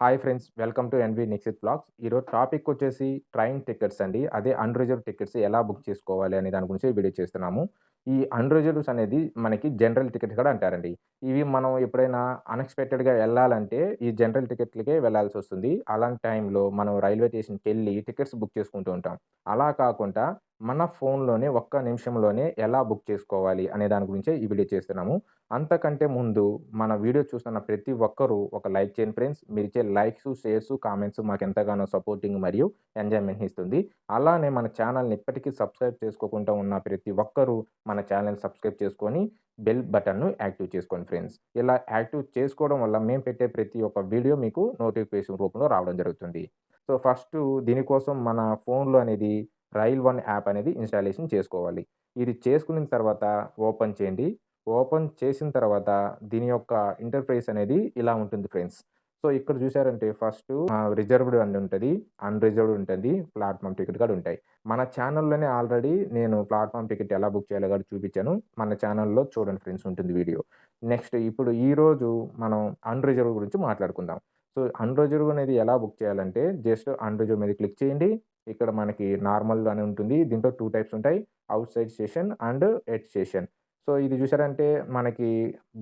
Hi friends welcome to N V Nikshith blogs ఈరోజు topic వచ్చేసి train tickets అండి. అదే అన్రిజర్వ్ టికెట్స్ ఎలా బుక్ చేసుకోవాలి అనే దాని గురించి వీడియో చేస్తున్నాము. ఈ అన్రిజర్వ్స్ అనేది మనకి జనరల్ టికెట్స్ కూడా అంటారండి. ఇవి మనం ఎప్పుడైనా అన్ఎక్స్పెక్టెడ్గా వెళ్ళాలంటే ఈ జనరల్ టికెట్లకే వెళ్ళాల్సి వస్తుంది. అలాంటి టైంలో మనం రైల్వే స్టేషన్కి వెళ్ళి టికెట్స్ బుక్ చేసుకుంటూ ఉంటాం. అలా కాకుండా మన ఫోన్లోనే ఒక్క నిమిషంలోనే ఎలా బుక్ చేసుకోవాలి అనే దాని గురించే ఈ వీడియో చేస్తున్నాము. అంతకంటే ముందు మన వీడియో చూస్తున్న ప్రతి ఒక్కరూ ఒక లైక్ చేయండి ఫ్రెండ్స్. మీరు ఇచ్చే లైక్స్ షేర్స్ కామెంట్స్ మాకు ఎంతగానో సపోర్టింగ్ మరియు ఎంజాయ్మెంట్ ఇస్తుంది. అలానే మన ఛానల్ని ఇప్పటికీ సబ్స్క్రైబ్ చేసుకోకుండా ఉన్న ప్రతి ఒక్కరూ మన ఛానల్ సబ్స్క్రైబ్ చేసుకొని బెల్ బటన్ను యాక్టివ్ చేసుకోండి ఫ్రెండ్స్. ఇలా యాక్టివ్ చేసుకోవడం వల్ల మేము పెట్టే ప్రతి ఒక్క వీడియో మీకు నోటిఫికేషన్ రూపంలో రావడం జరుగుతుంది. సో ఫస్ట్ దీనికోసం మన ఫోన్లో అనేది రైల్ వన్ యాప్ అనేది ఇన్స్టాలేషన్ చేసుకోవాలి. ఇది చేసుకున్న తర్వాత ఓపెన్ చేయండి. ఓపెన్ చేసిన తర్వాత దీని యొక్క ఇంటర్ఫేస్ అనేది ఇలా ఉంటుంది ఫ్రెండ్స్. సో ఇక్కడ చూసారంటే ఫస్ట్ రిజర్వ్డ్ అని ఉంటుంది అన్రిజర్వ్డ్ ఉంటుంది ప్లాట్ఫామ్ టికెట్ కూడా ఉంటాయి. మన ఛానల్లోనే ఆల్రెడీ నేను ప్లాట్ఫామ్ టికెట్ ఎలా బుక్ చేయాలో కూడా చూపించాను. మన ఛానల్లో చూడండి ఫ్రెండ్స్ ఉంటుంది వీడియో. నెక్స్ట్ ఇప్పుడు ఈరోజు మనం అన్రిజర్వ్ గురించి మాట్లాడుకుందాం. సో అన్రిజర్వ్ అనేది ఎలా బుక్ చేయాలంటే జస్ట్ అన్రిజర్వ్ మీద క్లిక్ చేయండి. ఇక్కడ మనకి నార్మల్ అని ఉంటుంది. దీంట్లో టూ టైప్స్ ఉంటాయి. Outside station and at station so ఇది చూసారంటే మనకి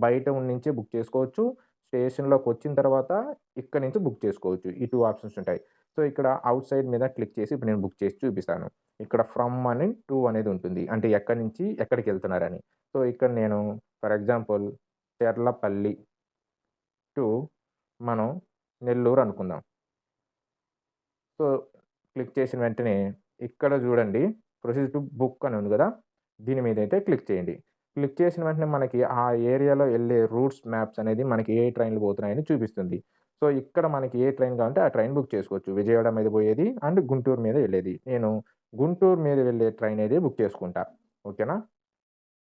బయట నుంచి బుక్ చేసుకోవచ్చు. స్టేషన్లోకి వచ్చిన తర్వాత ఇక్కడ నుంచి బుక్ చేసుకోవచ్చు. ఈ టూ ఆప్షన్స్ ఉంటాయి. సో ఇక్కడ అవుట్ సైడ్ మీద క్లిక్ చేసి ఇప్పుడు నేను బుక్ చేసి చూపిస్తాను. ఇక్కడ ఫ్రమ్ అని టూ అనేది ఉంటుంది. అంటే ఎక్కడి నుంచి ఎక్కడికి వెళ్తున్నారని. సో ఇక్కడ నేను ఫర్ ఎగ్జాంపుల్ చెర్లపల్లి టు మనం నెల్లూరు అనుకుందాం. సో క్లిక్ చేసిన వెంటనే ఇక్కడ చూడండి ప్రొసీజ్ టు బుక్ అని ఉంది కదా దీని మీద అయితే క్లిక్ చేయండి. క్లిక్ చేసిన వెంటనే మనకి ఆ ఏరియాలో వెళ్ళే రూట్స్ మ్యాప్స్ అనేది మనకి ఏ ట్రైన్లు పోతున్నాయని చూపిస్తుంది. సో ఇక్కడ మనకి ఏ ట్రైన్ కావాలంటే ఆ ట్రైన్ బుక్ చేసుకోవచ్చు. విజయవాడ మీద పోయేది అండ్ గుంటూరు మీద వెళ్ళేది. నేను గుంటూరు మీద వెళ్ళే ట్రైన్ అయితే బుక్ చేసుకుంటా. ఓకేనా?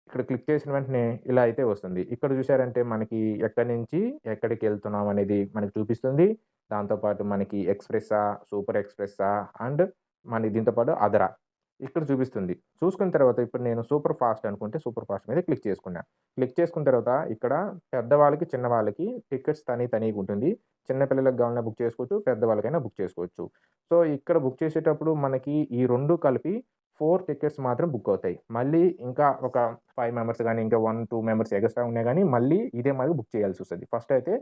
ఇక్కడ క్లిక్ చేసిన వెంటనే ఇలా అయితే వస్తుంది. ఇక్కడ చూసారంటే మనకి ఎక్కడి నుంచి ఎక్కడికి వెళ్తున్నాం అనేది మనకి చూపిస్తుంది. దాంతోపాటు మనకి ఎక్స్ప్రెస్సా సూపర్ ఎక్స్ప్రెస్సా అండ్ మన దీంతోపాటు అదరా ఇక్కడ చూపిస్తుంది. చూసుకున్న తర్వాత ఇప్పుడు నేను సూపర్ ఫాస్ట్ అనుకుంటే సూపర్ ఫాస్ట్ మీద క్లిక్ చేసుకున్నా. క్లిక్ చేసుకున్న తర్వాత ఇక్కడ పెద్దవాళ్ళకి చిన్నవాళ్ళకి టికెట్స్ తనీ తనీగా ఉంటుంది. చిన్నపిల్లలకు కావాలన్నా బుక్ చేసుకోవచ్చు పెద్దవాళ్ళకైనా బుక్ చేసుకోవచ్చు. సో ఇక్కడ బుక్ చేసేటప్పుడు మనకి ఈ రెండు కలిపి ఫోర్ టికెట్స్ మాత్రం బుక్ అవుతాయి. మళ్ళీ ఇంకా ఒక ఫైవ్ మెంబర్స్ కానీ ఇంకా వన్ టూ మెంబర్స్ ఎక్స్ట్రా ఉన్నాయి కానీ మళ్ళీ ఇదే మాదిరి బుక్ చేయాల్సి వస్తుంది. ఫస్ట్ అయితే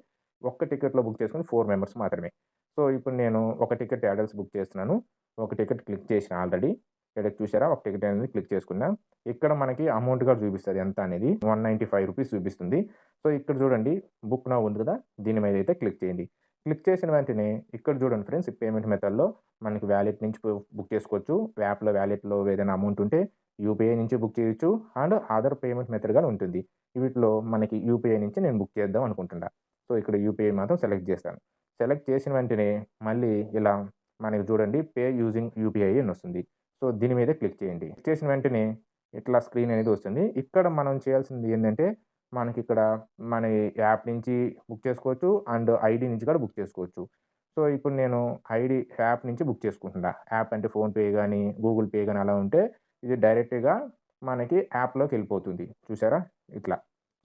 ఒక్క టికెట్లో బుక్ చేసుకుని ఫోర్ మెంబర్స్ మాత్రమే. సో ఇప్పుడు నేను ఒక టికెట్ అడల్ట్స్ బుక్ చేస్తున్నాను. ఒక టికెట్ క్లిక్ చేసిన ఆల్రెడీ. ఇక్కడ చూసారా? ఒక టికెట్ అనేది క్లిక్ చేసుకున్నా. ఇక్కడ మనకి అమౌంట్ కూడా చూపిస్తుంది ఎంత అనేది. వన్ నైంటీ ఫైవ్ రూపీస్ చూపిస్తుంది. సో ఇక్కడ చూడండి. బుక్ నా ఉంది కదా? దీని మీద అయితే క్లిక్ చేయండి. క్లిక్ చేసిన వెంటనే ఇక్కడ చూడండి ఫ్రెండ్స్ పేమెంట్ మెథడ్లో మనకి వ్యాలెట్ నుంచి బుక్ చేసుకోవచ్చు. యాప్లో వ్యాలెట్లో ఏదైనా అమౌంట్ ఉంటే యూపీఐ నుంచి బుక్ చేయొచ్చు. అండ్ అదర్ పేమెంట్ మెథడ్ ఉంటుంది. వీటిలో మనకి యూపీఐ నుంచి నేను బుక్ చేద్దాం అనుకుంటున్నా. సో ఇక్కడ యూపీఐ మాత్రం సెలెక్ట్ చేస్తాను. సెలెక్ట్ చేసిన వెంటనే మళ్ళీ ఇలా మనకి చూడండి పే యూజింగ్ యూపీఐ అని వస్తుంది. సో దీని మీద క్లిక్ చేయండి. క్లిక్ చేసిన వెంటనే ఇట్లా స్క్రీన్ అనేది వస్తుంది. ఇక్కడ మనం చేయాల్సింది ఏంటంటే మనకి ఇక్కడ మన యాప్ నుంచి బుక్ చేసుకోవచ్చు. అండ్ ఐడి నుంచి కూడా బుక్ చేసుకోవచ్చు. సో ఇప్పుడు నేను ఐడి యాప్ నుంచి బుక్ చేసుకుంటున్నా. యాప్ అంటే ఫోన్పే కానీ గూగుల్ పే కానీ అలా ఉంటే ఇది డైరెక్ట్గా మనకి యాప్లోకి వెళ్ళిపోతుంది. చూసారా? ఇట్లా.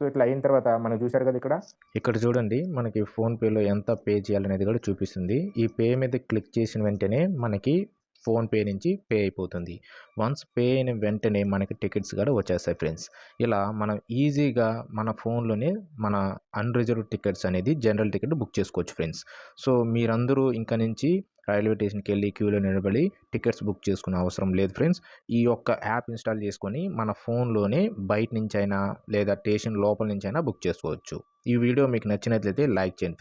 సో ఇట్లా అయిన తర్వాత మనం చూసారు కదా ఇక్కడ? ఇక్కడ చూడండి. మనకి ఫోన్పేలో ఎంత పే చేయాలనేది కూడా చూపిస్తుంది. ఈ పే మీద క్లిక్ చేసిన వెంటనే మనకి ఫోన్పే నుంచి పే అయిపోతుంది. వన్స్ పే అయిన వెంటనే మనకి టికెట్స్ కూడా వచ్చేస్తాయి ఫ్రెండ్స్. ఇలా మనం ఈజీగా మన ఫోన్లోనే మన అన్రిజర్వ్ టికెట్స్ అనేది జనరల్ టికెట్ బుక్ చేసుకోవచ్చు ఫ్రెండ్స్. సో మీరందరూ ఇంకా నుంచి రైల్వే స్టేషన్కి వెళ్ళి క్యూలో నిలబడి టికెట్స్ బుక్ చేసుకునే అవసరం లేదు ఫ్రెండ్స్. ఈ యొక్క యాప్ ఇన్స్టాల్ చేసుకొని మన ఫోన్లోనే బయట నుంచి అయినా లేదా స్టేషన్ లోపల నుంచి అయినా బుక్ చేసుకోవచ్చు. ఈ వీడియో మీకు నచ్చినట్లయితే లైక్ చేయండి.